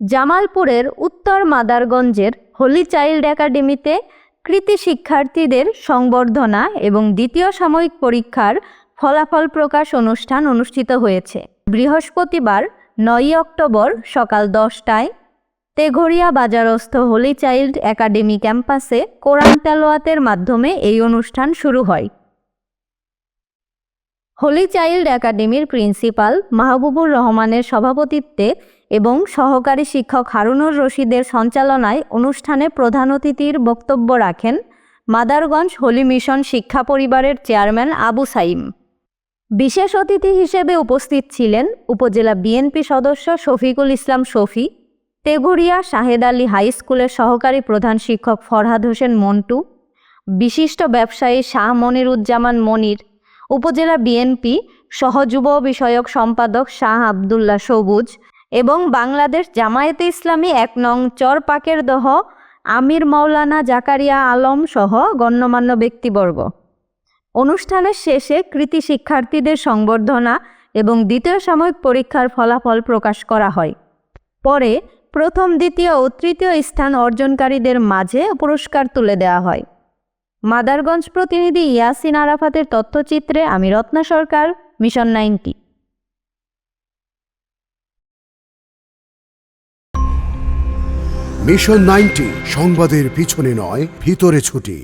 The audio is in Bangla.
জামালপুরের উত্তর মাদারগঞ্জের হোলি চাইল্ড একাডেমিতে কৃতি শিক্ষার্থীদের সংবর্ধনা এবং দ্বিতীয় সাময়িক পরীক্ষার ফলাফল প্রকাশ অনুষ্ঠান অনুষ্ঠিত হয়েছে। বৃহস্পতিবার নয়ই অক্টোবর সকাল দশটায় তেঘরিয়া বাজারস্থ হোলি চাইল্ড একাডেমি ক্যাম্পাসে কোরআন তেলোয়াতের মাধ্যমে এই অনুষ্ঠান শুরু হয়। হোলি চাইল্ড একাডেমির প্রিন্সিপাল মাহবুবুর রহমানের সভাপতিত্বে এবং সহকারী শিক্ষক হারুনুর রশিদের সঞ্চালনায় অনুষ্ঠানে প্রধান অতিথির বক্তব্য রাখেন মাদারগঞ্জ হোলি মিশন শিক্ষা পরিবারের চেয়ারম্যান আবু সাইম। বিশেষ অতিথি হিসেবে উপস্থিত ছিলেন উপজেলা বিএনপি সদস্য শফিকুল ইসলাম শফি, তেঘুরিয়া শাহেদ আলী হাই স্কুলের সহকারী প্রধান শিক্ষক ফরহাদ হোসেন মন্টু, বিশিষ্ট ব্যবসায়ী শাহ মনিরুজ্জামান মনির উপজেলা বিএনপি সহযুব বিষয়ক সম্পাদক শাহ আবদুল্লাহ সবুজ এবং বাংলাদেশ জামায়াতে ইসলামী এক নং চরপাকের দহ আমির মাওলানা জাকারিয়া আলম সহ গণ্যমান্য ব্যক্তিবর্গ। অনুষ্ঠানের শেষে কৃতি শিক্ষার্থীদের সংবর্ধনা এবং দ্বিতীয় সাময়িক পরীক্ষার ফলাফল প্রকাশ করা হয়। পরে প্রথম, দ্বিতীয় ও তৃতীয় স্থান অর্জনকারীদের মাঝে পুরস্কার তুলে দেওয়া হয়। মাদারগঞ্জ প্রতিনিধি ইয়াসিন আরাফাতের তথ্যচিত্রে আমি Ratna Sarkar, mission ninety. Mission ninety, সংবাদের পিছনে নয়, ভিতরে ছুটি।